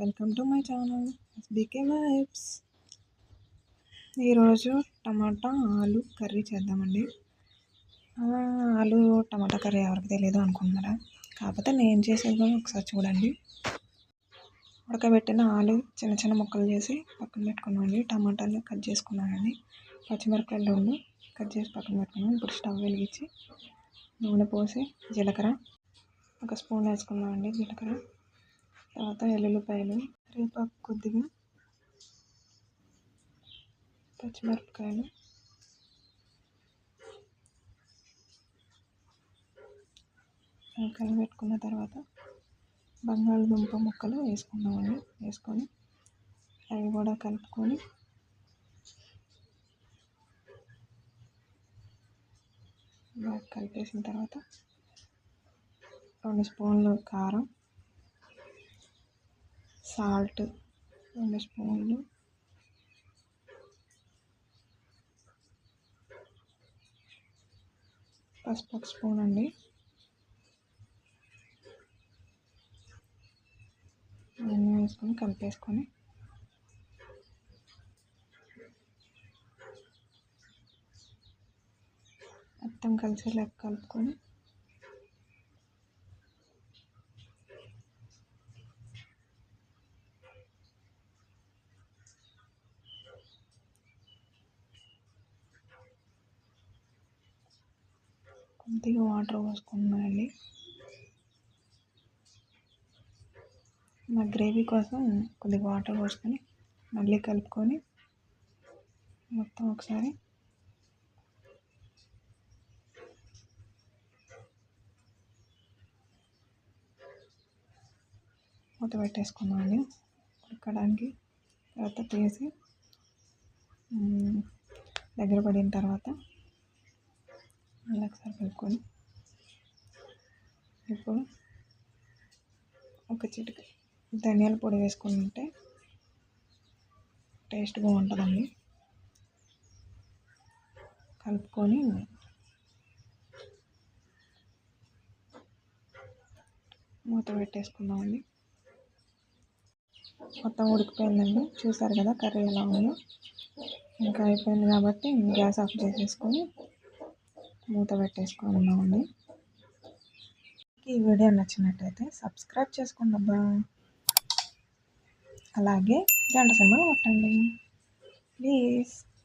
Welcome to my channel SBK vibes. ఈరోజు టమాటా ఆలు కర్రీ చేద్దామండి. ఆలు టమాటా కర్రీ ఎవరికి తెలియదు అనుకుంటున్నారా? కాకపోతే నేను చేసేది కూడా ఒకసారి చూడండి. ఉడకబెట్టిన ఆలు చిన్న చిన్న ముక్కలు చేసి పక్కన పెట్టుకున్నామండి. టమాటాలు కట్ చేసుకున్నానండి. పచ్చిమిరపకాయలు రెండు కట్ చేసి పక్కన పెట్టుకున్నాం ఇప్పుడు స్టవ్ వెలిగించి నూనె పోసి జీలకర్ర ఒక స్పూన్ వేసుకున్నామండి జీలకర్ర. తర్వాత ఎల్లుల్లిపాయలు కరివేపాకు కొద్దిగా పచ్చిమిరపకాయలు కలిపెట్టుకున్న తర్వాత బంగాళదుంప ముక్కలు వేసుకున్నామండి వేసుకొని అవి కూడా కలుపుకొని బాగా కలిపేసిన తర్వాత రెండు స్పూన్లు కారం సాల్ట్ రెండు స్పూన్లు. పసుపు ఒక స్పూన్ అండి. అన్నీ వేసుకొని కలిపేసుకొని. మొత్తం కలిసేలాగా కలుపుకొని కొద్దిగా వాటర్ పోసుకున్నానండి. మా గ్రేవీ కోసం కొద్దిగా వాటర్ పోసుకొని మళ్ళీ కలుపుకొని మొత్తం ఒకసారి మూత పెట్టేసుకున్నాను ఉడకడానికి తర్వాత తీసి దగ్గర పడిన తర్వాత అలా ఒకసారి కలుపుకొని ఇప్పుడు ఒక చిటిక ధనియాల పొడి వేసుకుంటే టేస్ట్ బాగుంటుందండి. కలుపుకొని మూత పెట్టేసుకుందామండి. మొత్తం ఉడికిపోయిందండి. చూసారు కదా కర్రీ ఎలా ఉందో? ఇంకా అయిపోయింది కాబట్టి గ్యాస్ ఆఫ్ చేసేసుకొని మూత పెట్టేసుకున్నామండి ఈ వీడియో నచ్చినట్టయితే సబ్స్క్రైబ్ చేసుకోండి అబ్బా. అలాగే గంట సింబల్ కొట్టండి. ప్లీజ్.